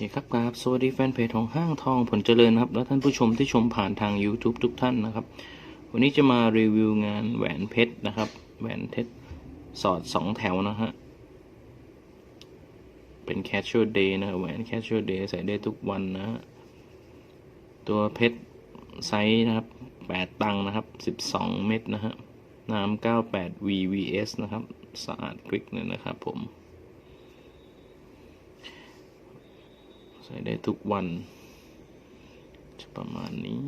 ครับครับสวัสดีแฟนเพจของห้างทองผลเจริญนะครับและท่านผู้ชมที่ชมผ่านทาง YouTube ทุกท่านนะครับ วันนี้จะมารีวิวงานแหวนเพชรนะครับ แหวนเพชรสอดสองแถวนะฮะ เป็น casual day นะแหวน casual day ใส่ได้ทุกวันนะฮะ ตัวเพชรไซส์นะครับ 8 ตังนะครับ 12 เม็ดนะฮะ น้ำ 98 VVS นะครับ สะอาดกริกเลยนะครับผม ส่ได้ทุกวันจะประมาณนี้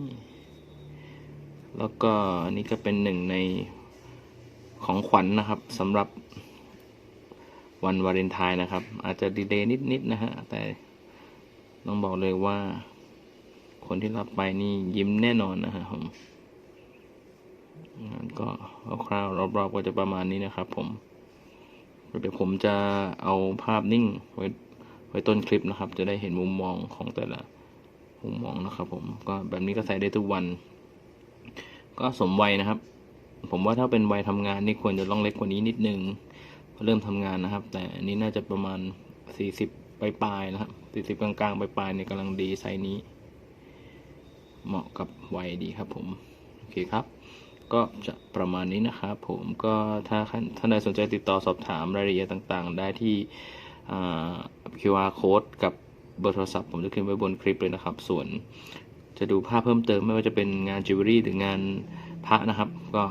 แล้วก็อันนี้ก็เป็นหนึ่งในของขวัญนนะครับสำหรับวันวาเลนไทน์นะครับ อาจจะดีเลย์นิดๆนะฮะ แต่ต้องบอกเลยว่า คนที่รับไปนี่ยิ้มแน่นอนนะฮะผมงั้นก็คร่าวๆรอบๆก็จะประมาณนี้นะครับ ผมเดี๋ยวผมจะเอาภาพนิ่งไว้ ไว้ต้นคลิปนะครับ จะได้เห็นมุมมองของแต่ละมุมมองนะครับ ผมก็แบบนี้ก็ใส่ได้ทุกวัน ก็สมวัยนะครับ ผมว่าถ้าเป็นวัยทำงานนี่ควรจะต้องเล็กกว่านี้นิดนึงเริ่มทำงานนะครับ แต่อันนี้น่าจะประมาณสี่สิบปลายๆนะครับสี่สิบกลางๆปลายๆเนี่ยกำลังดีไซส์นี้ เหมาะกับวัยดีครับ ผมโอเคครับก็จะประมาณนี้นะครับผมก็ถ้าท่านใดสนใจติดต่อสอบถามรายละเอียดต่างๆ ได้ที่ QR code กับเบอร์โทรศัพท์ผมจะขึ้นไว้บนคลิปเลยนะครับ ส่วนจะดูภาพเพิ่มเติมไม่ว่าจะเป็นงานจิวเวลรี่หรืองานพระนะครับ ก็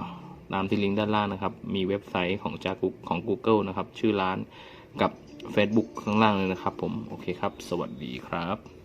ตามที่ลิงก์ด้านล่างนะครับ มีเว็บไซต์ของจากุของ Google นะครับ ชื่อร้านกับ Facebook ข้างล่างเลยนะครับผม โอเคครับ สวัสดีครับ